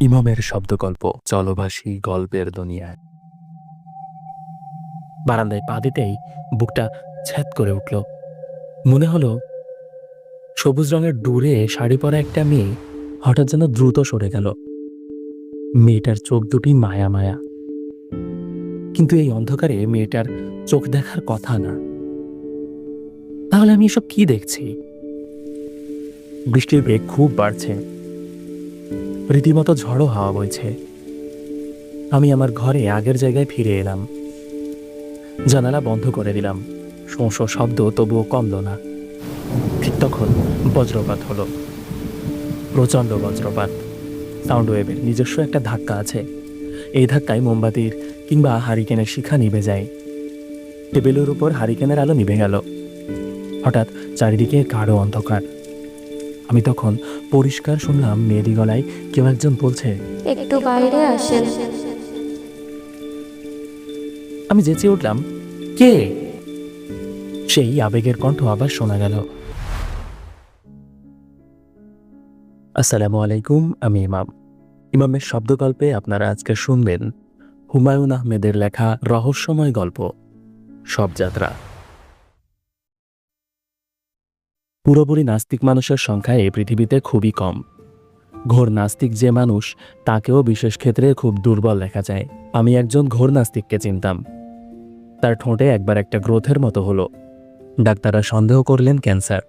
ইমামের শব্দকল্প, চলভাষী গল্পের দুনিয়ায়। বারান্দায় পা দিতেই বুকটা ছ্যাদ করে উঠল। মনে হলো, সবুজ রঙের ডুরে শাড়ি পরা একটা মেয়ে হঠাৎ যেন দ্রুত সরে গেল। মেয়েটার চোখ দুটি মায়া মায়া। কিন্তু এই অন্ধকারে মেয়েটার চোখ দেখার কথা না। তাহলে আমি এসব কি দেখছি? বৃষ্টির বেগ খুব বাড়ছে। রীতিমতো ঝড়ো হাওয়া বইছে। আমি আমার ঘরে আগের জায়গায় ফিরে এলাম। জানালা বন্ধ করে দিলাম। শোঁ শব্দ তবুও কমল না। ঠিক তখন বজ্রপাত হলো। প্রচণ্ড বজ্রপাত। সাউন্ড ওয়েভের নিজস্ব একটা ধাক্কা আছে। এই ধাক্কায় মোমবাতির কিংবা হারিকেনের শিখা নিভে যায়। টেবিলের উপর হারিকেনের আলো নিভে গেল। হঠাৎ চারিদিকে গাঢ় অন্ধকার। আমি তখন পরিষ্কার শুনলাম মেয়েরি গলায় কেউ একজন বলছে একটু বাইরে আসেন। আমি চেঁচিয়ে উঠলাম কে? সেই আবেগের কণ্ঠ আবার শোনা গেল। আসসালামু আলাইকুম আমি ইমাম। ইমামের শব্দগল্পে আপনারা আজকে শুনবেন হুমায়ুন আহমেদের লেখা রহস্যময় গল্প সব যাত্রা। পুরোপুরি নাস্তিক মানুষের সংখ্যা এই পৃথিবীতে খুবই কম। ঘোর নাস্তিক যে মানুষ, তাকেও বিশেষ ক্ষেত্রে খুব দুর্বল দেখা যায়। আমি একজন ঘোর নাস্তিককে চিনতাম। তার ঠোঁটে একবার একটা গ্রোথের মতো হলো। ডাক্তাররা সন্দেহ করলেন, ক্যান্সার।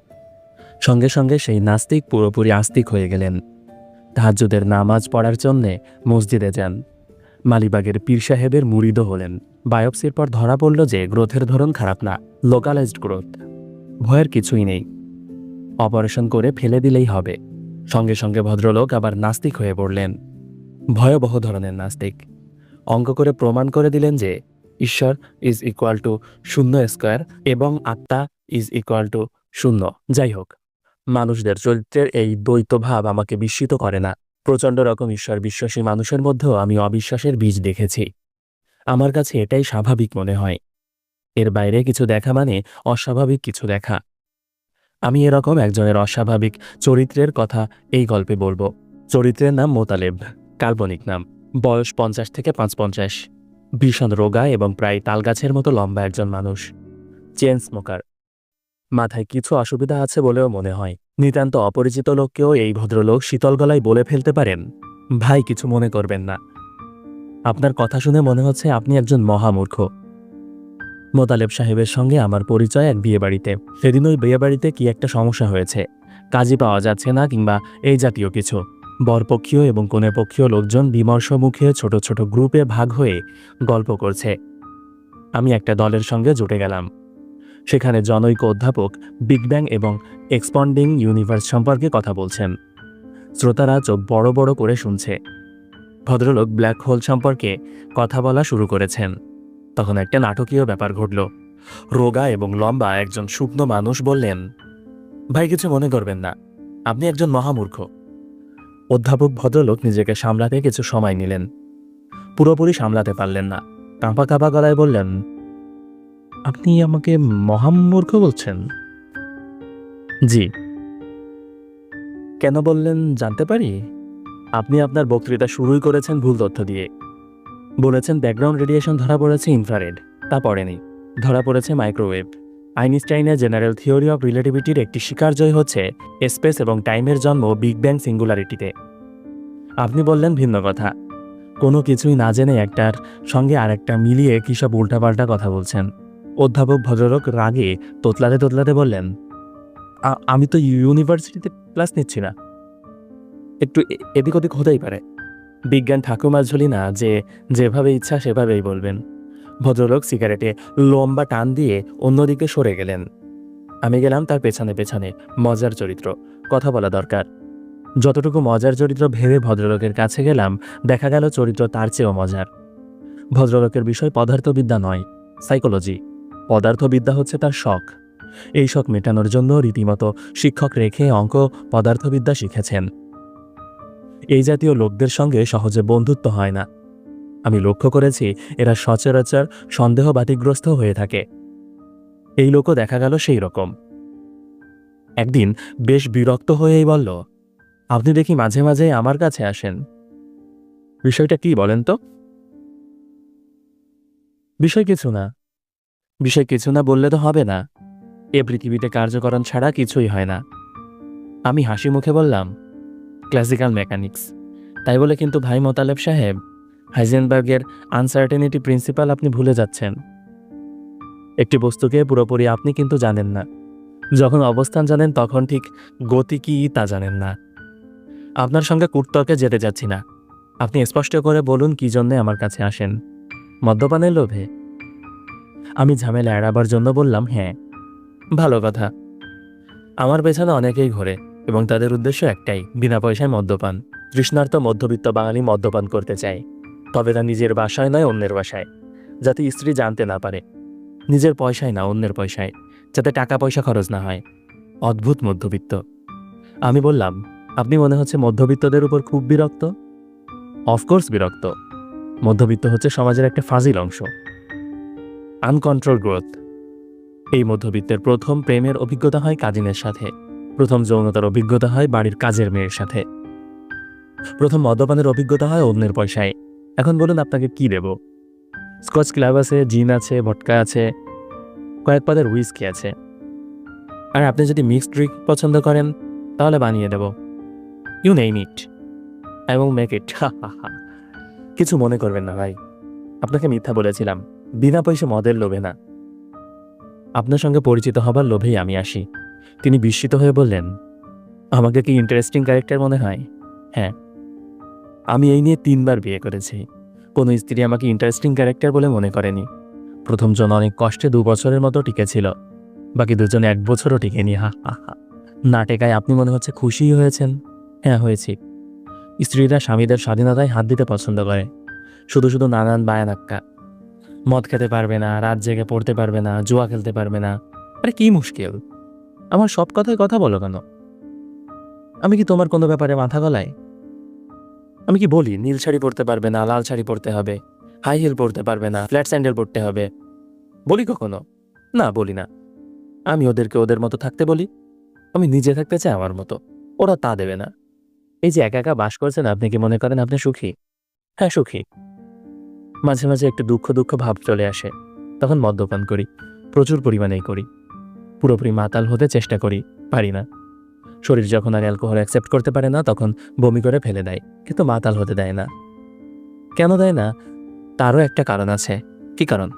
সঙ্গে সঙ্গে সেই নাস্তিক পুরোপুরি আস্তিক হয়ে গেলেন। তাহাজ্জুদের নামাজ পড়ার জন্যে মসজিদে যান। মালিবাগের পীর সাহেবের মুরিদও হলেন। বায়োপসির পর ধরা পড়ল যে, গ্রোথের ধরন খারাপ না, লোকালাইজড গ্রোথ। ভয়ের কিছুই নেই। অপারেশন করে ফেলে দিলেই হবে। সঙ্গে সঙ্গে ভদ্রলোক আবার নাস্তিক হয়ে পড়লেন। ভয়াবহ ধরনের নাস্তিক। অঙ্ক করে প্রমাণ করে দিলেন যে, ঈশ্বর ইজ ইকুয়াল টু শূন্য স্কোয়ার এবং আত্মা ইজ ইকুয়াল টু শূন্য। যাই হোক, মানুষদের চরিত্রের এই দ্বৈত ভাব আমাকে বিস্মিত করে না। প্রচণ্ড রকম ঈশ্বর বিশ্বাসী মানুষের মধ্যেও আমি অবিশ্বাসের বীজ দেখেছি। আমার কাছে এটাই স্বাভাবিক মনে হয়। এর বাইরে কিছু দেখা মানে অস্বাভাবিক কিছু দেখা। আমি এরকম একজনের অস্বাভাবিক চরিত্রের কথা এই গল্পে বলব। চরিত্রের নাম মোতালেব, কাল্পনিক নাম। বয়স পঞ্চাশ থেকে পাঁচ পঞ্চাশ। ভীষণ রোগা এবং প্রায় তালগাছের মতো লম্বা একজন মানুষ। Chain smoker. মাথায় কিছু অসুবিধা আছে বলেও মনে হয়। নিতান্ত অপরিচিত লোককেও এই ভদ্রলোক শীতল গলায় বলে ফেলতে পারেন। ভাই, কিছু মনে করবেন না। আপনার কথা শুনে মনে হচ্ছে আপনি একজন মহামূর্খ। মোতালেব সাহেবের সঙ্গে আমার পরিচয় এক বিয়েবাড়িতে। সেদিন ওই বিয়েবাড়িতে কি একটা সমস্যা হয়েছে। কাজই পাওয়া যাচ্ছে না কিংবা এই জাতীয় কিছু। বরপক্ষীয় এবং কনেপক্ষীয় লোকজন বিমর্ষ মুখে ছোট ছোট গ্রুপে ভাগ হয়ে গল্প করছে। আমি একটা দলের সঙ্গে জুটে গেলাম। সেখানে জনৈক অধ্যাপক, বিগ ব্যাং এবং এক্সপন্ডিং ইউনিভার্স সম্পর্কে কথা বলছেন। শ্রোতারা চোখ বড় বড় করে শুনছে। ভদ্রলোক ব্ল্যাক হোল সম্পর্কে কথা বলা শুরু করেছেন। তখন একটা নাটকীয় ব্যাপার ঘটল। রোগা এবং লম্বা একজন শুকনো মানুষ বললেন, ভাই, কিছু মনে করবেন না। আপনি একজন মহামূর্খ। অধ্যাপক ভদ্রলোক নিজেকে সামলাতে কিছু সময় নিলেন। পুরোপুরি সামলাতে পারলেন না। কাঁপা কাঁপা গলায় বললেন, আপনি আমাকে মহামূর্খ বলছেন? জি। কেন বললেন জানতে পারি? আপনি আপনার বক্তৃতা শুরুই করেছেন ভুল তথ্য দিয়ে। বলেছেন ব্যাকগ্রাউন্ড রেডিয়েশন ধরা পড়েছে ইনফ্রারেড, তা পড়েনি। ধরা পড়েছে মাইক্রোওয়েভ। আইনস্টাইনের জেনারেল থিওরি অফ রিলেটিভিটির একটি স্বীকার্যই হচ্ছে স্পেস এবং টাইমের জন্ম বিগ ব্যাং সিঙ্গুলারিটিতে। আপনি বললেন ভিন্ন কথা। কোনো কিছুই না জেনে একটার সঙ্গে আরেকটা মিলিয়ে কী সব উল্টাপাল্টা কথা বলছেন? অধ্যাপক ভদ্রলোক রাগে তোতলাতে তোতলাতে বললেন আমি তো ইউনিভার্সিটিতে ক্লাস নিচ্ছি না। একটু এদিক ওদিক হতেই পারে। বিজ্ঞান ঠাকুমার ঝুলি না, যে যেভাবে ইচ্ছা সেভাবেই বলবেন। ভদ্রলোক সিগারেটে লম্বা টান দিয়ে অন্যদিকে সরে গেলেন। আমি গেলাম তার পেছনে পেছনে, মজার চরিত্র, কথা বলা দরকার। যতটুকু মজার চরিত্র ভেবে ভদ্রলোকের কাছে গেলাম, দেখা গেল চরিত্র তার চেয়েও মজার। ভদ্রলোকের বিষয় পদার্থবিদ্যা নয় সাইকোলজি পদার্থবিদ্যা হচ্ছে তার শখ। এই শখ মেটানোর জন্য রীতিমতো শিক্ষক রেখে অঙ্ক পদার্থবিদ্যা শিখেছেন। এই জাতীয় লোকদের সঙ্গে সহজে বন্ধুত্ব হয় না। আমি লক্ষ্য করেছি এরা সচরাচর সন্দেহ বাতিগ্রস্ত হয়ে থাকে। এই লোকও দেখা গেল সেই রকম। একদিন বেশ বিরক্ত হয়েই বলল, আপনি দেখি মাঝে মাঝে আমার কাছে আসেন। বিষয়টা কি বলেন তো? বিষয় কিছু না। বিষয় কিছু না বললে তো হবে না। এ পৃথিবীতে কার্যকরণ ছাড়া কিছুই হয় না। আমি হাসি মুখে বললাম ক্লাসিক্যাল মেকানিক্স তাই বলে কিন্তু ভাই মোতালেব সাহেব, হাইজেনবার্গের আনসার্টেনিটি প্রিন্সিপাল আপনি ভুলে যাচ্ছেন। একটি বস্তুকে পুরোপুরি আপনি কিন্তু জানেন না। যখন অবস্থান জানেন তখন ঠিক গতি কি তা জানেন না। আপনার সঙ্গে কুটতর্কে যেতে যাচ্ছি না। আপনি স্পষ্ট করে বলুন কি জন্যে আমার কাছে আসেন। মদ্যপানের লোভে। আমি ঝামেলা এড়াবার জন্য বললাম হ্যাঁ। ভালো কথা। আমার পেছনে অনেকেই ঘোরে। এবং তাদের উদ্দেশ্য একটাই, বিনা পয়সায় মদ্যপান। তৃষ্ণার্ত মধ্যবিত্ত বাঙালি মদ্যপান করতে চায়। তবে তা নিজের বাসায় নয়, অন্যের বাসায়। যাতে স্ত্রী জানতে না পারে। নিজের পয়সায় না, অন্যের পয়সায়। যাতে টাকা পয়সা খরচ না হয়। অদ্ভুত মধ্যবিত্ত। আমি বললাম, আপনি মনে হচ্ছে মধ্যবিত্তদের উপর খুব বিরক্ত? অফকোর্স বিরক্ত। মধ্যবিত্ত হচ্ছে সমাজের একটা ফাজিল অংশ। আনকন্ট্রোল গ্রোথ এই মধ্যবিত্তের প্রথম প্রেমের অভিজ্ঞতা হয় কাজিনের সাথে। প্রথম যৌনতার অভিজ্ঞতা হয় বাড়ির কাজের মেয়ের সাথে। প্রথম মদ্যপানের অভিজ্ঞতা হয় অন্যের পয়সায়। এখন বলুন আপনাকে কি দেব? স্কচ ক্লাব আছে, জিন আছে, ভটকা আছে, কয়েক পদের হুইস্কি আছে। আর আপনি যদি মিক্সড ড্রিঙ্ক পছন্দ করেন, তাহলে বানিয়ে দেব। You name it. I will make it. কিছু মনে করবেন না ভাই। আপনাকে মিথ্যা বলেছিলাম। বিনা পয়সা মদের লোভে না। আপনার সঙ্গে পরিচিত হবার লোভেই আমি আসি। তিনি বিস্মিত হয়ে বললেন, আমাকে কি ইন্টারেস্টিং ক্যারেক্টার মনে হয়? হ্যাঁ। আমি এই নিয়ে তিনবার বিয়ে করেছি। কোনো স্ত্রী আমাকে ইন্টারেস্টিং ক্যারেক্টার বলে মনে করেনি। প্রথম জন অনেক কষ্টে দু বছরের মতো টিকেছিল। বাকি দুজনে এক বছরও টিকেনি। হা হা হা। না টেকায় আপনি মনে হচ্ছে খুশিই হয়েছেন? হ্যাঁ হয়েছি। স্ত্রীরা স্বামীদের স্বাধীনতায় হাত দিতে পছন্দ করে। শুধু শুধু নানান বায়ানাক্কা। মদ খেতে পারবে না, রাত জেগে পড়তে পারবে না, জুয়া খেলতে পারবে না। আরে কি মুশকিল! আমার সব কথায় কথা বলো কেন? আমি কি তোমার কোনো ব্যাপারে মাথা গলায়? আমি কি বলি, নীল শাড়ি পরতে পারবে না, লাল শাড়ি পরতে হবে হাই হিল পরতে পারবে না ফ্ল্যাট স্যান্ডেল পরতে হবে। বলি কখনো? না, বলি না। আমি ওদেরকে ওদের মতো থাকতে বলি। আমি নিজে থাকতে চাই আমার মতো। ওরা তা দেবে না। এই যে একা একা বাস করছেন, আপনি কি মনে করেন আপনি সুখী? হ্যাঁ সুখী। মাঝে মাঝে একটু দুঃখ দুঃখ ভাব চলে আসে। তখন মদ্যপান করি, প্রচুর পরিমাণেই করি। পুরোপুরি মাতাল হতে চেষ্টা করি, পারি না। শরীর যখন আর অ্যালকোহল অ্যাকসেপ্ট করতে পারে না, তখন বমি করে ফেলে দেয়, কিন্তু মাতাল হতে দেয় না। কেন দেয় না? তারও একটা কারণ আছে। কি কারণ?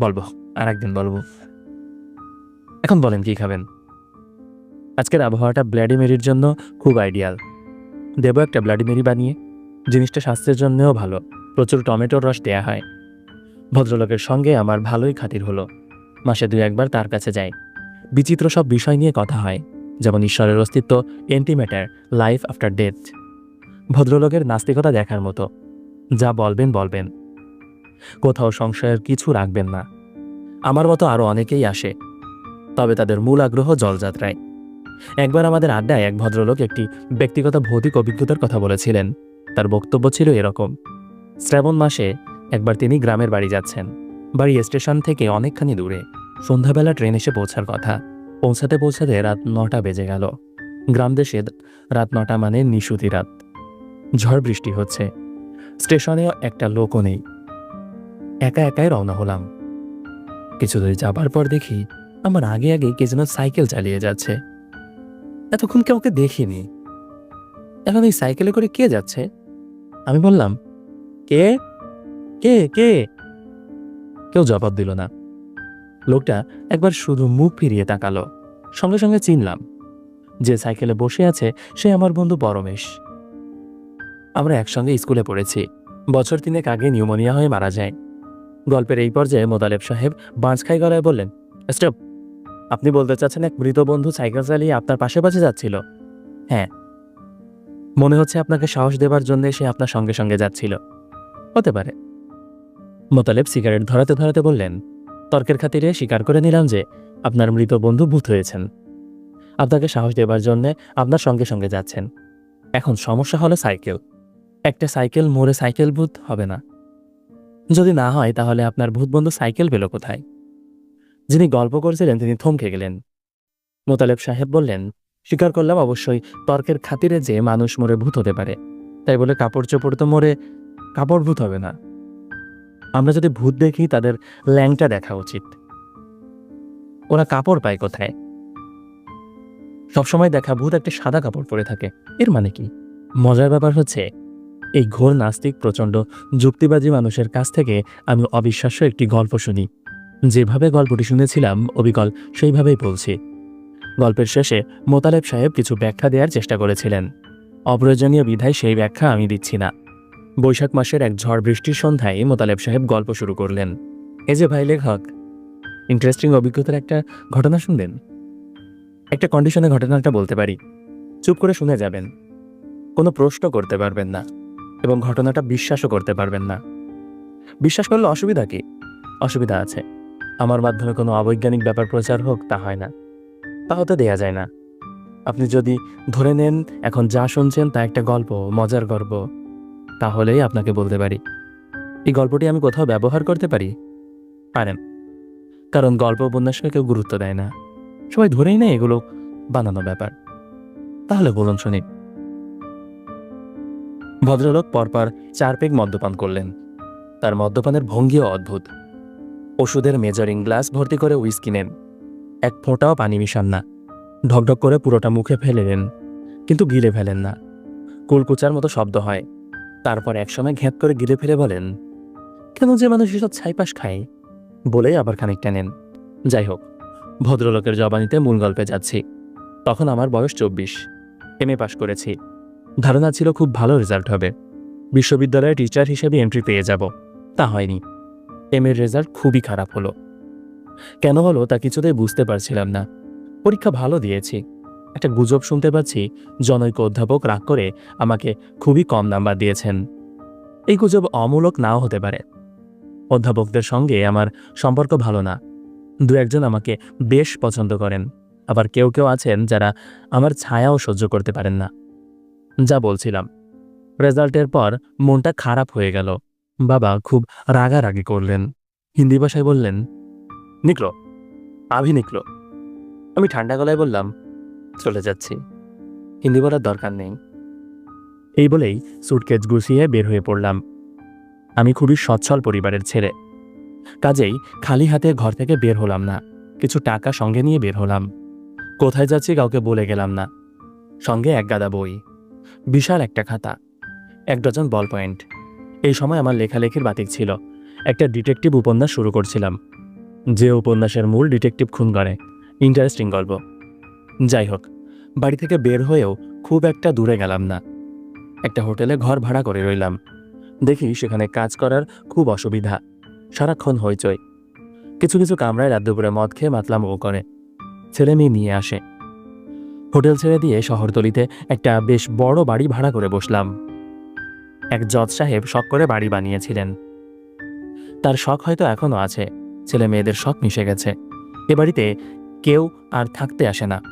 বলব, আর একদিন বলব। এখন বলেন, কি খাবেন? আজকের আবহাওয়াটা ব্লাডি মেরির জন্য খুব আইডিয়াল। দেবো একটা ব্লাডি মেরি বানিয়ে, জিনিসটা স্বাস্থ্যের জন্যও ভালো। প্রচুর টমেটোর রস দেয়া হয়। ভদ্রলোকের সঙ্গে আমার ভালোই খাতির হলো। মাসে দুই একবার তার কাছে যাই। বিচিত্র সব বিষয় নিয়ে কথা হয়, যেমন ঈশ্বরের অস্তিত্ব এন্টিম্যাটার লাইফ আফটার ডেথ ভদ্রলোকের নাস্তিকতা দেখার মতো। যা বলবেন বলবেন। কোথাও সংশয়ের কিছু রাখবেন না। আমার মতো আরও অনেকেই আসে। তবে তাদের মূল আগ্রহ জলযাত্রায়। একবার আমাদের আড্ডায় এক ভদ্রলোক একটি ব্যক্তিগত ভৌতিক অভিজ্ঞতার কথা বলেছিলেন। তার বক্তব্য ছিল এরকম। শ্রাবণ মাসে একবার তিনি গ্রামের বাড়ি যাচ্ছেন। বাড়ি স্টেশন থেকে অনেকখানি দূরে। সন্ধ্যাবেলা ট্রেন এসে পৌঁছার কথা। পৌঁছাতে পৌঁছাতে রাত নটা বেজে গেল। গ্রাম দেশে রাত নটা মানে নিশুতি রাত। ঝড় বৃষ্টি হচ্ছে। স্টেশনেও একটা লোকও নেই। একা একাই রওনা হলাম। কিছু দূর যাবার পর দেখি, আমার আগে আগে কে যেন সাইকেল চালিয়ে যাচ্ছে। এতক্ষণ কেউ ওকে দেখিনি। এখন এই সাইকেলে করে কে যাচ্ছে? আমি বললাম, কে? কে? কে? কেউ জবাব দিল না। লোকটা একবার শুধু মুখ ফিরিয়ে তাকালো। সঙ্গে সঙ্গে চিনলাম, যে সাইকেলে বসে আছে সে আমার বন্ধু পরমেশ। আমরা একসঙ্গে স্কুলে পড়েছি। বছর তিনেক আগে নিউমোনিয়া হয়ে মারা যায়। গল্পের এই পর্যায়ে মোদালেব সাহেব বাঁচখাই গলায় বললেন, স্টপ। আপনি বলতে চাচ্ছেন এক মৃত বন্ধু সাইকেল চালিয়ে আপনার পাশে পাশে যাচ্ছিল? হ্যাঁ। মনে হচ্ছে আপনাকে সাহস দেবার জন্য সে আপনার সঙ্গে সঙ্গে যাচ্ছিল। হতে পারে। মোতালেব সিগারেট ধরাতে ধরাতে বললেন তর্কের খাতিরে স্বীকার করে নিলাম যে, আপনার মৃত বন্ধু ভূত হয়েছেন। আপনাকে সাহস দেবার জন্যে আপনার সঙ্গে সঙ্গে যাচ্ছেন। এখন সমস্যা হলো সাইকেল। একটা সাইকেল মোড়ে সাইকেল ভূত হবে না। যদি না হয়, তাহলে আপনার ভূত বন্ধু সাইকেল পেল কোথায়? যিনি গল্প করছিলেন, তিনি থমকে গেলেন। মোতালেব সাহেব বললেন, স্বীকার করলাম অবশ্যই, তর্কের খাতিরে যে মানুষ মরে ভূত হতে পারে। তাই বলে কাপড় চোপড় তো মরে, কাপড় ভূত হবে না। আমরা যদি ভূত দেখি, তাদের ল্যাংটা দেখা উচিত। ওরা কাপড় পায় কোথায়? সবসময় দেখা ভূত একটা সাদা কাপড় পরে থাকে। এর মানে কি? মজার ব্যাপার হচ্ছে, এই ঘোর নাস্তিক প্রচণ্ড যুক্তিবাদী মানুষের কাছ থেকে আমি অবিশ্বাস্য একটি গল্প শুনি। যেভাবে গল্পটি শুনেছিলাম, অবিকল সেইভাবেই বলছি। গল্পের শেষে মোতালেব সাহেব কিছু ব্যাখ্যা দেওয়ার চেষ্টা করেছিলেন। অপ্রয়োজনীয় বিধায় সেই ব্যাখ্যা আমি দিচ্ছি না। বৈশাখ মাসের এক ঝড় বৃষ্টির সন্ধ্যায় মোতালেব সাহেব গল্প শুরু করলেন। এ যে ভাই লেখক ইন্টারেস্টিং অভিজ্ঞতার একটা ঘটনা শুনবেন? একটা কন্ডিশনে ঘটনাটা বলতে পারি। চুপ করে শুনে যাবেন। কোনো প্রশ্ন করতে পারবেন না এবং ঘটনাটা বিশ্বাসও করতে পারবেন না। বিশ্বাস করলে অসুবিধা কি? অসুবিধা আছে। আমার মাধ্যমে কোনো অবৈজ্ঞানিক ব্যাপার প্রচার হোক, তা হয় না। তা হতে দেয়া যায় না। আপনি যদি ধরে নেন এখন যা শুনছেন তা একটা গল্প, মজার গল্প তাহলেই আপনাকে বলতে পারি। এই গল্পটি আমি কোথাও ব্যবহার করতে পারি? পারেন। কারণ গল্প উপন্যাসকে কেউ গুরুত্ব দেয় না। সবাই ধরেই নেয় এগুলো বানানো ব্যাপার। তাহলে বলুন শুনি। ভদ্রলোক পরপর চার পেগ মদ্যপান করলেন। তার মদ্যপানের ভঙ্গিও অদ্ভুত। ওষুধের মেজারিং গ্লাস ভর্তি করে উইস্কি নেন। এক ফোঁটাও পানি মিশান না। ঢকঢক করে পুরোটা মুখে ফেলে নেন। কিন্তু গিলে ফেলেন না। কুলকুচার মতো শব্দ হয়। তারপর একসময় ঘ্যাঁত করে গিলে ফেলে বলেন, কেন যে মানুষ এসব ছাইপাশ খায়? বলেই আবার খানিকটা নেন। যাই হোক, ভদ্রলোকের জবানিতে মূল গল্পে যাচ্ছি। তখন আমার বয়স চব্বিশ। এম এ পাশ করেছি। ধারণা ছিল খুব ভালো রেজাল্ট হবে। বিশ্ববিদ্যালয়ে টিচার হিসেবে এন্ট্রি পেয়ে যাব। তা হয়নি। এম এর রেজাল্ট খুবই খারাপ হলো। কেন হলো তা কিছুতেই বুঝতে পারছিলাম না। পরীক্ষা ভালো দিয়েছি। একটা গুজব শুনতে পাচ্ছি। জনৈক অধ্যাপক রাগ করে আমাকে খুবই কম নাম্বার দিয়েছেন। এই গুজব অমূলক নাও হতে পারে। অধ্যাপকদের সঙ্গে আমার সম্পর্ক ভালো না। দু একজন আমাকে বেশ পছন্দ করেন। আবার কেউ কেউ আছেন যারা আমার ছায়াও সহ্য করতে পারেন না। যা বলছিলাম। রেজাল্টের পর মনটা খারাপ হয়ে গেল। বাবা খুব রাগারাগি করলেন। হিন্দি ভাষায় বললেন, নিকলো, আভি নিকলো। আমি ঠান্ডা গলায় বললাম চলে যাচ্ছি। হিন্দি বলার দরকার নেই। এই বলেই সুটকেস গুছিয়ে বের হয়ে পড়লাম। আমি খুবই সচ্ছল পরিবারের ছেলে। কাজেই খালি হাতে ঘর থেকে বের হলাম না। কিছু টাকা সঙ্গে নিয়ে বের হলাম। কোথায় যাচ্ছি কাউকে বলে গেলাম না। সঙ্গে এক গাদা বই। বিশাল একটা খাতা। এক ডজন বল পয়েন্ট এই সময় আমার লেখালেখির বাতিক ছিল। একটা ডিটেকটিভ উপন্যাস শুরু করছিলাম। যে উপন্যাসের মূল ডিটেকটিভ খুন করে। ইন্টারেস্টিং গল্প। যাই হোক বাড়ি থেকে বের হয়েও খুব একটা দূরে গেলাম না। একটা হোটেলে ঘর ভাড়া করে রইলাম। দেখি সেখানে কাজ করার খুব অসুবিধা। সারাক্ষণ হইচই। কিছু কিছু কামরায় রাত দুপুরে মদ খেয়ে মাতলাম ও করে। ছেলে মেয়ে নিয়ে আসে। হোটেল ছেড়ে দিয়ে শহরতলিতে একটা বেশ বড় বাড়ি ভাড়া করে বসলাম। এক জজ সাহেব শখ করে বাড়ি বানিয়েছিলেন। তার শখ হয়তো এখনও আছে। ছেলে মেয়েদের শখ মিশে গেছে। এ বাড়িতে কেউ আর থাকতে আসে না।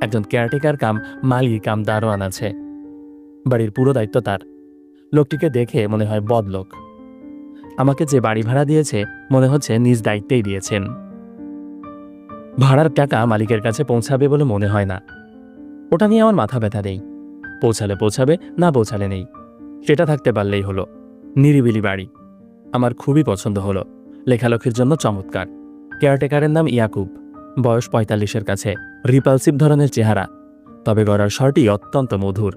একজন কেয়ারটেকার কাম মালি কাম, দারোয়ান আছে। বাড়ির পুরো দায়িত্ব তার। লোকটিকে দেখে মনে হয় বদলোক। আমাকে যে বাড়ি ভাড়া দিয়েছে, মনে হচ্ছে নিজ দায়িত্বেই দিয়েছেন। ভাড়ার টাকা মালিকের কাছে পৌঁছাবে বলে মনে হয় না। ওটা নিয়ে আমার মাথা ব্যথা নেই। পৌঁছালে পৌঁছাবে, না পৌঁছালে নেই। সেটা থাকতে পারলেই হলো। নিরিবিলি বাড়ি। আমার খুবই পছন্দ হলো। লেখালেখির জন্য চমৎকার। কেয়ারটেকারের নাম ইয়াকুব। বয়স পঁয়তাল্লিশের কাছে। রিপালসিভ ধরনের চেহারা, তবে গড়ার স্বরটি অত্যন্ত মধুর।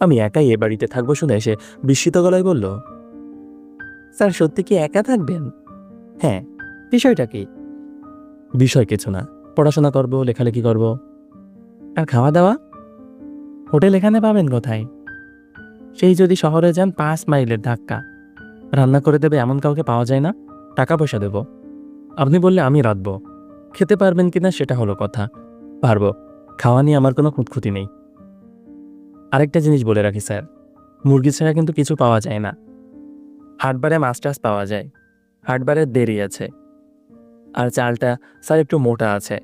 আমি একাই এ বাড়িতে থাকব শুনে এসে বিস্মিত গলায় বলল, স্যার, সত্যি কি একা থাকবেন? হ্যাঁ বিষয়টা কি? বিষয় কিছু না, পড়াশোনা করব, লেখালেখি করব। আর খাওয়া দাওয়া হোটেল এখানে পাবেন কোথায়? সেই যদি শহরে যান, পাঁচ মাইলের ধাক্কা। রান্না করে দেবে এমন কাউকে পাওয়া যায় না, টাকা পয়সা দেব। আপনি বললে আমি রাঁধব। খেতে পারবেন কিনা সেটা হলো কথা। পারব। খাওয়া নিয়ে আমার কোনো খুঁতখুতি নেই। আরেকটা জিনিস বলে রাখি, স্যার। মুরগি ছাড়া কিন্তু কিছু পাওয়া যায় না। হাটবারে মাছ টাছ পাওয়া যায়। হাটবারে দেরি আছে। আর চালটা, স্যার, একটু মোটা আছে।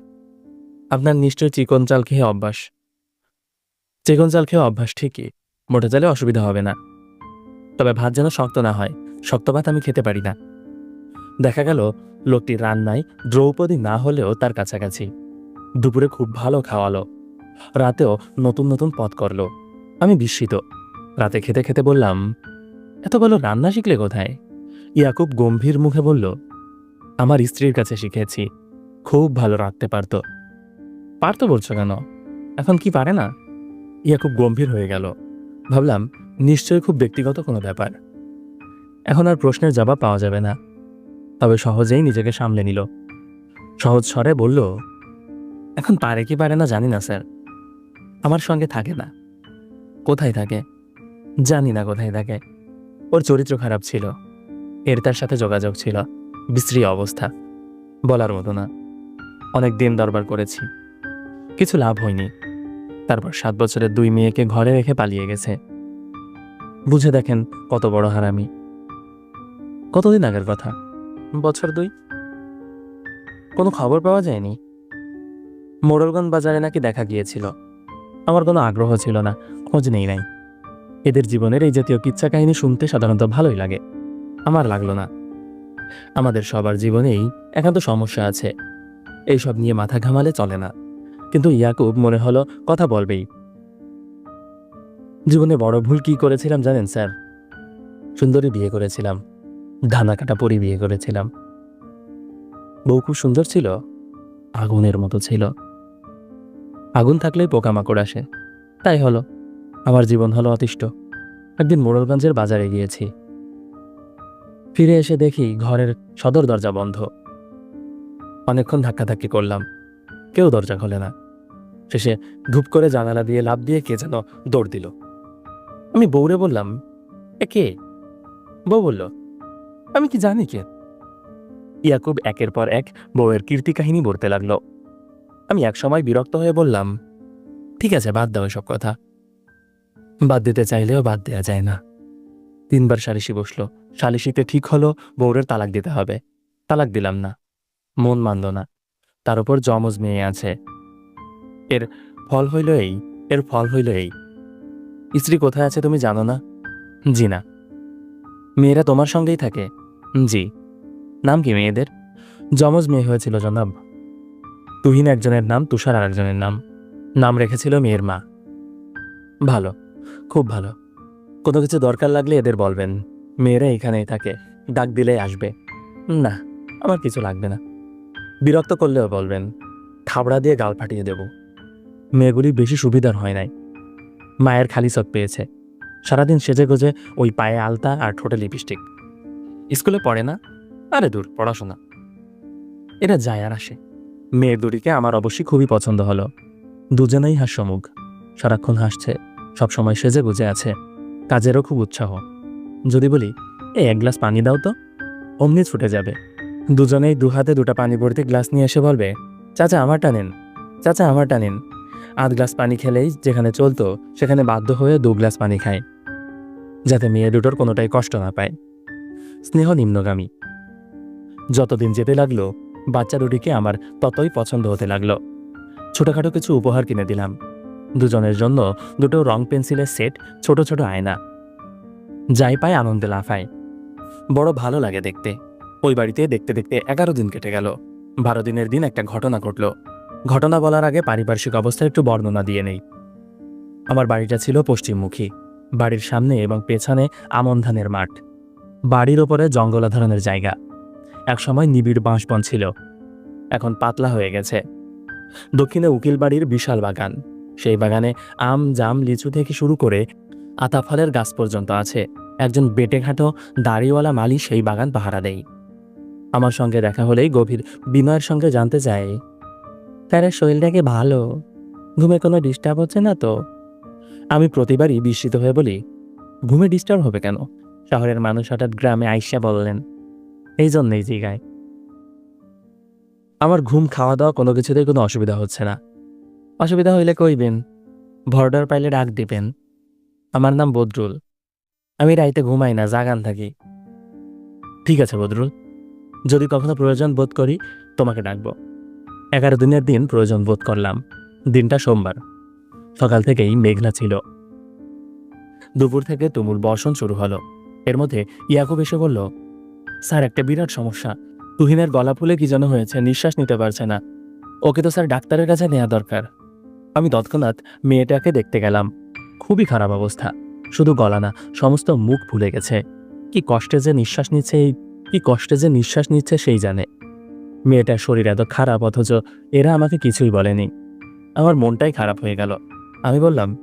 আপনার নিশ্চয় চিকন চাল খেয়ে অভ্যাস। চিকন চাল খেয়ে অভ্যাস ঠিকই। মোটা চালে অসুবিধা হবে না। তবে ভাত যেন শক্ত না হয়। শক্ত ভাত আমি খেতে পারি না। দেখা গেল, লোকটি রান্নায় দ্রৌপদী না হলেও তার কাছাকাছি। দুপুরে খুব ভালো খাওয়ালো। রাতেও নতুন নতুন পথ করল। আমি বিস্মিত। রাতে খেতে খেতে বললাম, এত ভালো রান্না শিখলে কোথায়? ইয়াকুব গম্ভীর মুখে বলল, আমার স্ত্রীর কাছে শিখেছি। খুব ভালো রাখতে পারতো। পারতো বলছো কেন? এখন কি পারে না? ইয়াকুব গম্ভীর হয়ে গেল। ভাবলাম, নিশ্চয়ই খুব ব্যক্তিগত কোনো ব্যাপার। এখন আর প্রশ্নের জবাব পাওয়া যাবে না। তবে সহজেই নিজেকে সামলে নিল। সহজ স্বরে বলল এখন পারে কি পারে না জানি না, স্যার। আমার সঙ্গে থাকে না। কোথায় থাকে? জানি না কোথায় থাকে। ওর চরিত্র খারাপ ছিল। এর তার সাথে যোগাযোগ ছিল। বিশ্রী অবস্থা। বলার মতো না। অনেক দিন দরবার করেছি। কিছু লাভ হয়নি। তারপর সাত বছরের দুই মেয়েকে ঘরে রেখে পালিয়ে গেছে। বুঝে দেখেন কত বড় হারামি। কতদিন আগের কথা? বছর দুই? কোনো খবর পাওয়া যায়নি? মোড়লগঞ্জ বাজারে নাকি দেখা গিয়েছিল। আমার কোনো আগ্রহ ছিল না, খোঁজ নেই নাই। এদের জীবনের এই জাতীয় কিচ্ছা কাহিনী শুনতে সাধারণত ভালোই লাগে। আমার লাগল না। আমাদের সবার জীবনেই একান্ত সমস্যা আছে। এইসব নিয়ে মাথা ঘামালে চলে না। কিন্তু ইয়াকুব মনে হলো কথা বলবেই। জীবনে বড় ভুল কি করেছিলাম জানেন, স্যার? সুন্দরী বিয়ে করেছিলাম। ধানা কাটা পরি বিয়ে করেছিলাম। বউ খুব সুন্দর ছিল। আগুনের মতো ছিল। আগুন থাকলেই পোকামাকড় আসে। তাই হলো, আমার জীবন হলো অতিষ্ঠ। একদিন মোড়লগঞ্জের বাজারে গিয়েছি। ফিরে এসে দেখি ঘরের সদর দরজা বন্ধ। অনেকক্ষণ ধাক্কাধাক্কি করলাম। কেউ দরজা খোলে না। শেষে ধূপ করে জানালা দিয়ে লাভ দিয়ে কে যেন দৌড় দিল। আমি বউরে বললাম, এ কে? বউ বলল, আমি কি জানি কে? ইয়াকুব একের পর এক বউয়ের কীর্তি কাহিনী বলতে লাগল। আমি একসময় বিরক্ত হয়ে বললাম, ঠিক আছে, বাদ দাও সব কথা। বাদ দিতে চাইলেও বাদ দেওয়া যায় না। তিনবার সালিশি বসল। সালিশিতে ঠিক হলো, বউরের তালাক দিতে হবে। তালাক দিলাম না। মন মানল না। তার উপর জমজ মেয়ে আছে। এর ফল হইল এই, এর ফল হইল এই। স্ত্রী কোথায় আছে তুমি জানো না? জি না মেয়েরা তোমার সঙ্গেই থাকে? জি। নাম কি মেয়েদের? জমজ মেয়ে হয়েছিল জনাব। তুহিন একজনের নাম, তুষার আর একজনের নাম। নাম রেখেছিল মেয়ের মা। ভালো, খুব ভালো। কোনো কিছু দরকার লাগলে এদের বলবেন। মেয়েরা এখানেই থাকে, ডাক দিলেই আসবে। না, আমার কিছু লাগবে না। বিরক্ত করলেও বলবেন, থাবড়া দিয়ে গাল ফাটিয়ে দেব। মেয়েগুলি বেশি সুবিধার হয় নাই। মায়ের খালি চক পেয়েছে। সারাদিন সেজে গোজে ওই পায়ে আলতা আর ঠোঁটে লিপস্টিক। স্কুলে পড়ে না? আরে দূর, পড়াশোনা। এরা যায় আর আসে। মেয়ে দুটিকে আমার অবশ্যই খুবই পছন্দ হলো। দুজনেই হাস্যমুখ সারাক্ষণ হাসছে, সবসময় সেজে গুজে আছে। কাজেরও খুব উৎসাহ। যদি বলি এই এক গ্লাস পানি দাও তো। অমনি ছুটে যাবে। দুজনেই দু হাতে দুটা পানি ভর্তি গ্লাস নিয়ে এসে বলবে, চাচা, আমারটা নিন। চাচা, আমারটা নিন। আধ গ্লাস পানি খেলেই যেখানে চলতো, সেখানে বাধ্য হয়ে দু গ্লাস পানি খায়। যাতে মেয়ে দুটোর কোনোটাই কষ্ট না পায়। স্নেহ নিম্নগামী। যতদিন যেতে লাগল বাচ্চা দুটিকে আমার ততই পছন্দ হতে লাগল। ছোটখাটো কিছু উপহার কিনে দিলাম। দুজনের জন্য দুটো রং পেন্সিলের সেট, ছোট ছোট আয়না। যাই পায় আনন্দে লাফায়। বড় ভালো লাগে দেখতে। ওই বাড়িতে দেখতে দেখতে এগারো দিন কেটে গেল। বারো দিনের দিন একটা ঘটনা ঘটল। ঘটনা বলার আগে পারিপার্শ্বিক অবস্থার একটু বর্ণনা দিয়ে নেই। আমার বাড়িটা ছিল পশ্চিমমুখী, বাড়ির সামনে এবং পেছনে আমন ধানের মাঠ। বাড়ির ওপরে জঙ্গলা ধরনের জায়গা। একসময় নিবিড় বাঁশবন ছিল। এখন পাতলা হয়ে গেছে। দক্ষিণে উকিল বাড়ির বিশাল বাগান। সেই বাগানে আম, জাম, লিচু থেকে শুরু করে আতাফলের গাছ পর্যন্ত আছে। একজন বেটেঘাটো দাড়িওয়ালা মালি সেই বাগান পাহারা দেয়। আমার সঙ্গে দেখা হলেই গভীর বিনয়ের সঙ্গে জানতে চায়, তার শরীরটা কি ভালো, ঘুমে কোনো ডিস্টার্ব হচ্ছে না তো? আমি প্রতিবারই বিস্মিত হয়ে বলি, ঘুমে ডিস্টার্ব হবে কেন? শহরের মানুষ হঠাৎ গ্রামে আইসা বললেন এই জন্যই জিগায়। আমার ঘুম খাওয়া দাওয়া কোনো কিছুতেই কোনো অসুবিধা হচ্ছে না। অসুবিধা হইলে কইবেন ভর্ডার পাইলে ডাক দিবেন। আমার নাম বদরুল। আমি রাইতে ঘুমাই না, জাগান থাকি। ঠিক আছে বদরুল, যদি কখনো প্রয়োজন বোধ করি তোমাকে ডাকবো। এগারো দিনের দিন প্রয়োজন বোধ করলাম। দিনটা সোমবার। সকাল থেকেই মেঘলা ছিল। দুপুর থেকে তুমুল বর্ষণ শুরু হলো। এর মধ্যে ইয়াকুব এসে বলল স্যার, একটা বিরাট সমস্যা। তুহিনের গলা ফুলে কি যেন হয়েছে, নিঃশ্বাস নিতে পারছে না। ওকে তো স্যার ডাক্তারের কাছে নেওয়া দরকার। আমি তৎক্ষণাৎ মেয়েটাকে দেখতে গেলাম। খুবই খারাপ অবস্থা। শুধু গলা না, সমস্ত মুখ ভুলে গেছে। কি কষ্টে যে নিঃশ্বাস নিচ্ছে এই কি কষ্টে যে নিঃশ্বাস নিচ্ছে সেই জানে। মেয়েটার শরীর এত খারাপ, অথচ এরা আমাকে কিছুই বলেনি। আমার মনটাই খারাপ হয়ে গেল। আমি বললাম,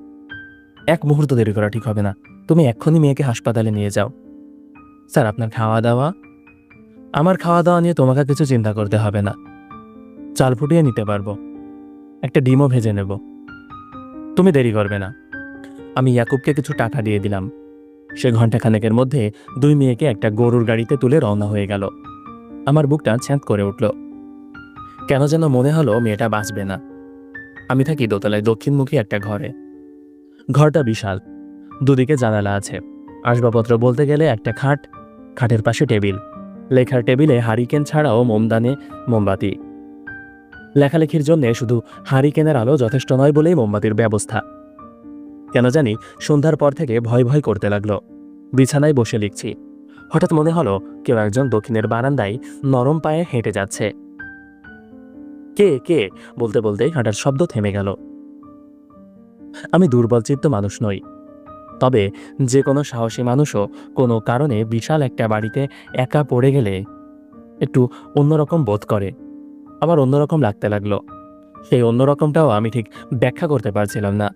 এক মুহূর্ত দেরি করা ঠিক হবে না। তুমি এক্ষুনি মেয়েকে হাসপাতালে নিয়ে যাও। স্যার, আপনার খাওয়া দাওয়া আমার খাওয়া দাওয়া নিয়ে তোমাকে কিছু চিন্তা করতে হবে না। চাল ফুটিয়ে নিতে পারব। একটা ডিমও ভেজে নেব। তুমি দেরি করবে না। আমি ইয়াকুবকে কিছু টাকা দিয়ে দিলাম। সে ঘন্টাখানেকের মধ্যে দুই মেয়েকে একটা গরুর গাড়িতে তুলে রওনা হয়ে গেল। আমার বুকটা ছ্যাঁত করে উঠল। কেন যেন মনে হলো মেয়েটা বাঁচবে না। আমি থাকি দোতলায় দক্ষিণমুখী একটা ঘরে। ঘরটা বিশাল। দুদিকে জানালা আছে। আসবাবপত্র বলতে গেলে একটা খাট, খাটের পাশে টেবিল। লেখার টেবিলে হারিকেন ছাড়াও মোমদানে, মোমবাতি। লেখালেখির জন্যে শুধু হারিকেনের আলো যথেষ্ট নয় বলেই মোমবাতির ব্যবস্থা। কেন জানি সন্ধ্যার পর থেকে ভয় ভয় করতে লাগল। বিছানায় বসে লিখছি। হঠাৎ মনে হলো কেউ একজন দক্ষিণের বারান্দায় নরম পায়ে হেঁটে যাচ্ছে। কে কে? বলতে বলতে হাঁটার শব্দ থেমে গেল। আমি দুর্বল, চিত্ত মানুষ নই। তবে যে কোনো সাহসী মানুষও কোনো কারণে বিশাল একটা বাড়িতে একা পড়ে গেলে একটু অন্যরকম বোধ করে। আবার অন্যরকম লাগতে লাগল। সেই অন্যরকমটাও আমি ঠিক ব্যাখ্যা করতে পারছিলাম না।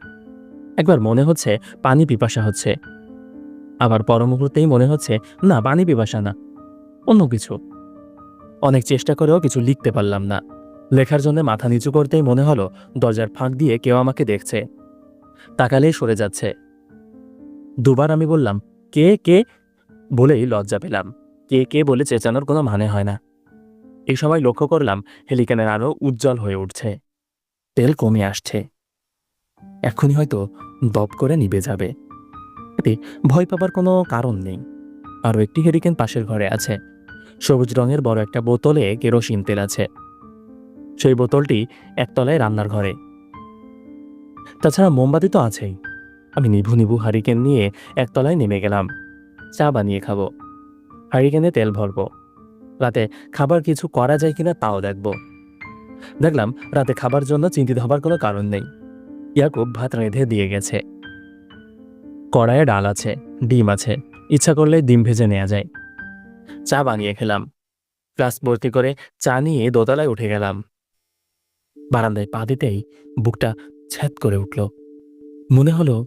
একবার মনে হচ্ছে পানি পিপাসা হচ্ছে। আবার পর মুহূর্তেই মনে হচ্ছে, না, পানি পিপাসা না, অন্য কিছু। অনেক চেষ্টা করেও কিছু লিখতে পারলাম না। লেখার জন্য মাথা নিচু করতেই মনে হলো, দরজার ফাঁক দিয়ে কেউ আমাকে দেখছে। তাকালেই সরে যাচ্ছে। দুবার আমি বললাম, কে কে? বলেই লজ্জা পেলাম। কে কে বলে চেঁচানোর কোনো মানে হয় না। এই সময় লক্ষ্য করলাম হেলিকেনের আরও উজ্জ্বল হয়ে উঠছে। তেল কমে আসছে। এক্ষুনি হয়তো দপ করে নিভে যাবে। এতে ভয় পাবার কোনো কারণ নেই। আরও একটি হেরিকেন পাশের ঘরে আছে। সবুজ রঙের বড় একটা বোতলে কেরোসিন তেল আছে। সেই বোতলটি একতলায় রান্নার ঘরে। তাছাড়া মোমবাতি তো আছেই। আমি নিভু নিভু হারিকেন নিয়ে একতলায় নেমে গেলাম। চা বানিয়ে খাব। হারিকেনে তেল ভরবো। রাতে খাবার কিছু করা যায় কিনা তাও দেখব। দেখলাম রাতে খাবার জন্য চিন্তিত হবার কোনো কারণ নেই। ইয়াকুব ভাত রেঁধে দিয়ে গেছে। কড়াইয়ে ডাল আছে, ডিম আছে, ইচ্ছা করলে ডিম ভেজে নেওয়া যায়। চা বানিয়ে খেলাম। গ্লাস ভর্তি করে চা নিয়ে দোতলায় উঠে গেলাম। বারান্দায় পা দিতেই বুকটা ছ্যাদ করে উঠল। মনে হলো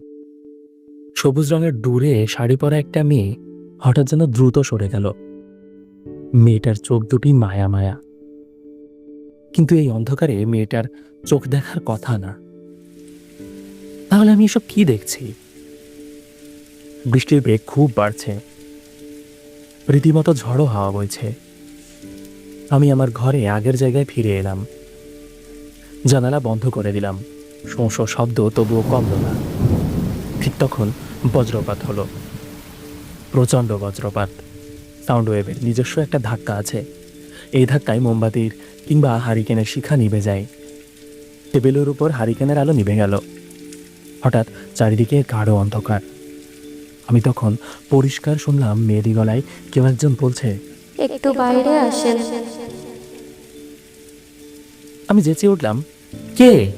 সবুজ রঙের দূরে শাড়ি পরা একটা মেয়ে হঠাৎ যেন দ্রুত সরে গেল। মেয়েটার চোখ দুটি মায়া মায়া। কিন্তু এই অন্ধকারে মেয়েটার চোখ দেখার কথা না। তাহলে আমি এসব কি দেখছি? বৃষ্টির বেগ খুব বাড়ছে। রীতিমতো ঝড়ো হাওয়া বইছে। আমি আমার ঘরে আগের জায়গায় ফিরে এলাম। জানালা বন্ধ করে দিলাম। শোঁ শব্দ তবুও কমল না। ঠিক তখন বজ্রপাত হলো। প্রচণ্ড বজ্রপাত। সাউন্ড ওয়েভের নিজস্ব একটা ধাক্কা আছে। এই ধাক্কায় মোমবাতির কিংবা হারিকেনের শিখা নিভে যায়। টেবিলের উপর হারিকেনের আলো নিভে গেল। হঠাৎ চারিদিকে গাঢ় অন্ধকার। আমি তখন পরিষ্কার শুনলাম মেয়েদি গলায় কেউ একজন বলছে একটু বাইরে আসেন। আমি যেচে উঠলাম কে?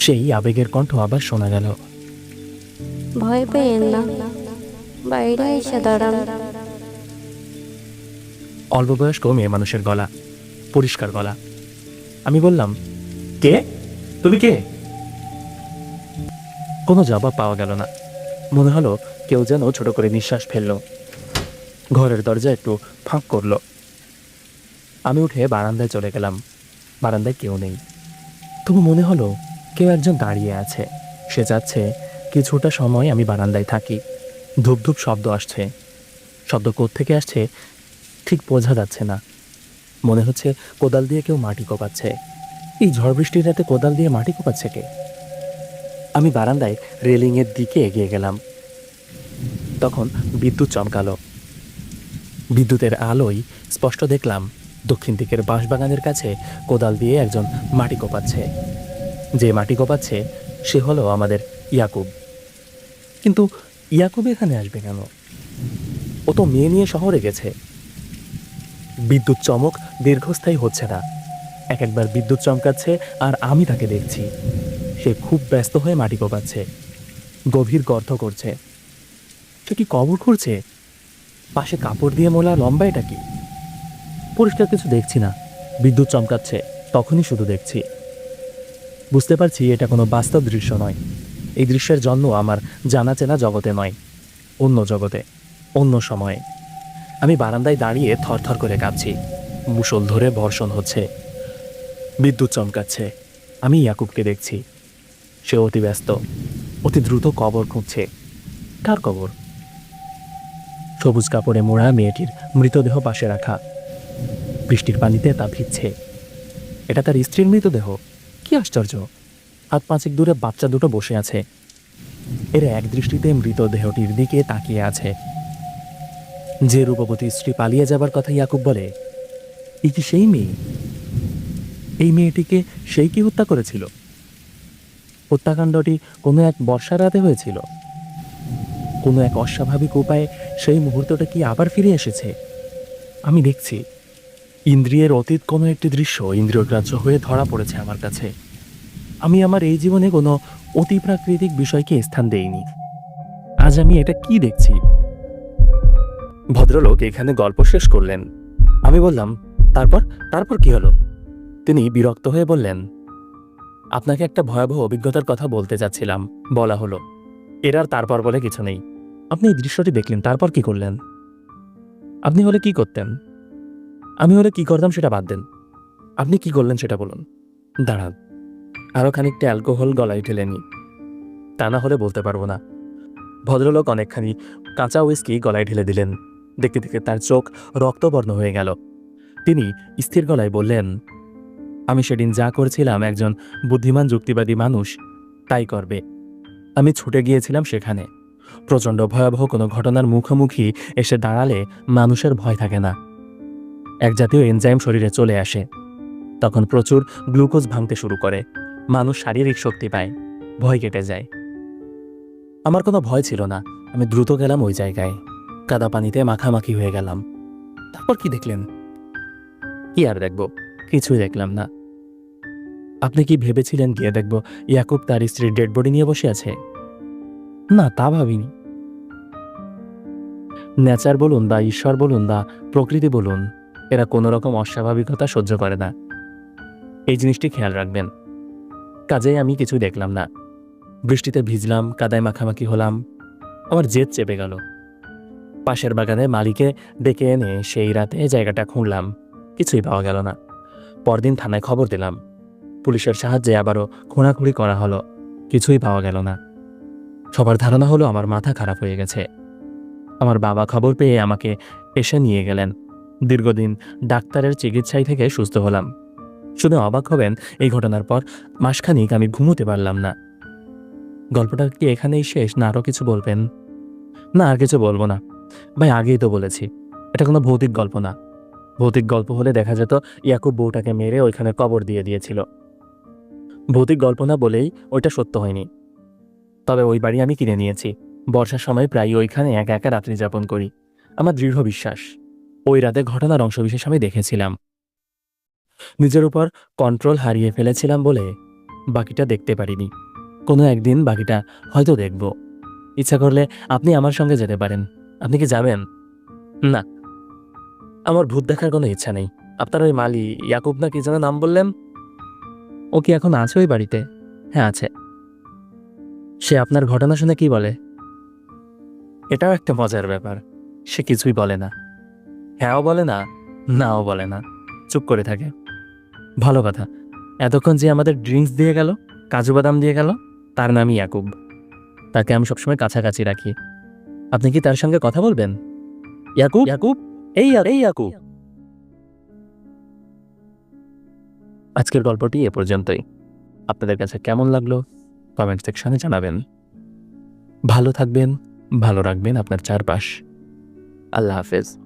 সেই আবেগের কণ্ঠ আবার শোনা গেল। ভয় পেয়েন না। বাইরে এসে দাঁড়ান। অল্প বয়স্ক মেয়ে মানুষের গলা, পরিষ্কার গলা। আমি বললাম, কে? তুমি কে? কোনো জবাব পাওয়া গেল না। মনে হলো কেউ যেন ছোট করে নিঃশ্বাস ফেলল। ঘরের দরজা একটু ফাঁক করল। আমি উঠে বারান্দায় চলে গেলাম। বারান্দায় কেউ নেই। তবু মনে হলো কেউ একজন দাঁড়িয়ে আছে। সে যাচ্ছে কিছুটা সময় আমি বারান্দায় থাকি। ধূপ ধূপ শব্দ আসছে। শব্দ থেকে আসছে ঠিক বোঝা যাচ্ছে না। মনে হচ্ছে কোদাল দিয়ে কেউ মাটি কোপাচ্ছে। এই ঝড় বৃষ্টির রাতে কোদাল দিয়ে মাটি কোপাচ্ছে কে? আমি বারান্দায় রেলিংয়ের দিকে এগিয়ে গেলাম। তখন বিদ্যুৎ চমকালো। বিদ্যুতের আলোয় স্পষ্ট দেখলাম দক্ষিণ দিকের বাঁশবাগানের কাছে কোদাল দিয়ে একজন মাটি কোপাচ্ছে। যে মাটি কোপাচ্ছে, সে হলো আমাদের ইয়াকুব। কিন্তু ইয়াকুব এখানে আসবে কেন? ও তো মেয়ে নিয়ে শহরে গেছে। বিদ্যুৎ চমক দীর্ঘস্থায়ী হচ্ছে না। এক একবার বিদ্যুৎ চমকাচ্ছে আর আমি তাকে দেখছি। সে খুব ব্যস্ত হয়ে মাটি কোপাচ্ছে। গভীর গর্ত করছে। সে কি কবর করছে পাশে কাপড় দিয়ে মোলা লম্বা এটা কি? পরিষ্কার কিছু দেখছি না। বিদ্যুৎ চমকাচ্ছে, তখনই শুধু দেখছি। বুঝতে পারছি এটা কোনো বাস্তব দৃশ্য নয়। এই দৃশ্যের জন্ম আমার জানা চেনা জগতে নয়, অন্য জগতে, অন্য সময়ে। আমি বারান্দায় দাঁড়িয়ে থরথর করে কাঁপছি মুসল ধরে বর্ষণ হচ্ছে। বিদ্যুৎ চমকাচ্ছে। আমি ইয়াকুবকে দেখছি। সে অতি ব্যস্ত, অতি দ্রুত কবর খুঁজছে। কার কবর? সবুজ কাপড়ে মোড়া মেয়েটির মৃতদেহ পাশে রাখা। বৃষ্টির পানিতে তা ভিজছে। এটা তার স্ত্রীর মৃতদেহ? কি আশ্চর্য! হাত পাঁচেক দূরে বাচ্চা দুটো বসে আছে। এরা এক দৃষ্টিতে মৃতদেহটির দিকে তাকিয়ে আছে। যে রূপবতী স্ত্রী পালিয়ে যাবার কথা ইয়াকুব বলে, এই কি সেই মেয়ে? এই মেয়েটিকে সেই কি হত্যা করেছিল? হত্যাকাণ্ডটি কোনো এক বর্ষা রাতে হয়েছিল? কোনো এক অস্বাভাবিক উপায়ে সেই মুহূর্তটা কি আবার ফিরে এসেছে? আমি দেখছি। ইন্দ্রিয়ের অতীত কোনো একটি দৃশ্য ইন্দ্রিয়গ্রাহ্য হয়ে ধরা পড়েছে আমার কাছে। আমি আমার এই জীবনে কোনো অতিপ্রাকৃতিক বিষয়কে স্থান দেইনি। আজ আমি এটা কি দেখছি? ভদ্রলোক এখানে গল্প শেষ করলেন। আমি বললাম, তারপর তারপর কি হলো? তিনি বিরক্ত হয়ে বললেন, আপনাকে একটা ভয়াবহ অভিজ্ঞতার কথা বলতে যাচ্ছিলাম। বলা হলো, এর আর তারপর বলে কিছু নেই। আপনি এই দৃশ্যটি দেখলেন, তারপর কি করলেন? আপনি হলে কি করতেন? আমি হলে কি করতাম সেটা বাদ দেন। আপনি কি করলেন সেটা বলুন। দাঁড়ান। আরও খানিকটা অ্যালকোহল গলায় ঢেলে নি তা না হলে বলতে পারব না। ভদ্রলোক অনেকখানি কাঁচা উইস্কি গলায় ঢেলে দিলেন। দেখতে দেখতে তার চোখ রক্তবর্ণ হয়ে গেল। তিনি স্থির গলায় বললেন, আমি সেদিন যা করছিলাম একজন বুদ্ধিমান যুক্তিবাদী মানুষ, তাই করবে। আমি ছুটে গিয়েছিলাম সেখানে। প্রচণ্ড ভয়াবহ কোনো ঘটনার মুখোমুখি এসে দাঁড়ালে মানুষের ভয় থাকে না। এক জাতীয় এনজাইম শরীরে চলে আসে। তখন প্রচুর গ্লুকোজ ভাঙতে শুরু করে। মানুষ শারীরিক শক্তি পায়, ভয় কেটে যায়। আমার কোনো ভয় ছিল না, আমি দ্রুত গেলাম ওই জায়গায়। কাদা পানিতে মাখামাখি হয়ে গেলাম। তারপর কি দেখলেন? কি আর দেখব? কিছুই দেখলাম না। আপনি কি ভেবেছিলেন গিয়ে দেখব ইয়াকুব তার স্ত্রীর ডেড বডি নিয়ে বসে আছে? না, তা ভাবিনি। নেচার বলুন বা ঈশ্বর বলুন বা প্রকৃতি বলুন, এরা কোনো রকম অস্বাভাবিকতা সহ্য করে না। এই জিনিসটি খেয়াল রাখবেন। কাজেই আমি কিছু দেখলাম না। বৃষ্টিতে ভিজলাম, কাদায় মাখামাখি হলাম। আমার জেদ চেপে গেল। পাশের বাগানে মালিকে ডেকে এনে সেই রাতে জায়গাটা খুঁড়লাম। কিছুই পাওয়া গেল না। পরদিন থানায় খবর দিলাম। পুলিশের সাহায্যে আবারও খোঁড়াখুড়ি করা হলো। কিছুই পাওয়া গেল না। সবার ধারণা হলো আমার মাথা খারাপ হয়ে গেছে। আমার বাবা খবর পেয়ে আমাকে এসে নিয়ে গেলেন। দীর্ঘদিন ডাক্তারের চিকিৎসায় থেকে সুস্থ হলাম। শুনে অবাক হবেন এই ঘটনার পর। মাসখানিক আমি ঘুমোতে পারলাম না। গল্পটা কি এখানেই শেষ না আরও কিছু বলবেন? না, আর কিছু বলব না। ভাই, আগেই তো বলেছি, এটা কোনো ভৌতিক গল্প না। ভৌতিক গল্প হলে দেখা যেত ইয়াকুব বউটাকে মেরে ওইখানে কবর দিয়ে দিয়েছিল। ভৌতিক গল্প না বলেই ওইটা সত্য হয়নি। তবে ওই বাড়ি আমি কিনে নিয়েছি। বর্ষার সময় প্রায় ওইখানে একা একা রাত্রি যাপন করি। আমার দৃঢ় বিশ্বাস, ওই রাতে ঘটনার অংশবিশেষ আমি দেখেছিলাম। নিজের উপর কন্ট্রোল হারিয়ে ফেলেছিলাম বলে বাকিটা দেখতে পারিনি। কোনো একদিন বাকিটা হয়তো দেখব। ইচ্ছা করলে আপনি আমার সঙ্গে যেতে পারেন। আপনি কি যাবেন? না। আমার ভূত দেখার কোনো ইচ্ছা নেই। আপনার ওই মালি ইয়াকুব না কি যেন নাম বললেন? ও কি এখন আছে ওই বাড়িতে? হ্যাঁ আছে। সে আপনার ঘটনা শুনে কি বলে? এটাও একটা মজার ব্যাপার। সে কিছুই বলে না। হ্যাঁও বলে না, নাও বলে না। চুপ করে থাকে। ভালো কথা। এতক্ষণ যে আমাদের ড্রিঙ্কস দিয়ে গেল, কাজু বাদাম দিয়ে গেল, তার নামই ইয়াকুব। তাকে আমি সবসময় কাছাকাছি রাখি। আপনি কি তার সঙ্গে কথা বলবেন? ইয়াকুব? ইয়াকুব? এই এই ইয়াকুব। আজকের গল্পটি এ পর্যন্তই। আপনাদের কাছে কেমন লাগল? কমেন্ট সেকশনে জানাবেন। ভালো থাকবেন, ভালো রাখবেন আপনার চারপাশ। আল্লাহ হাফেজ।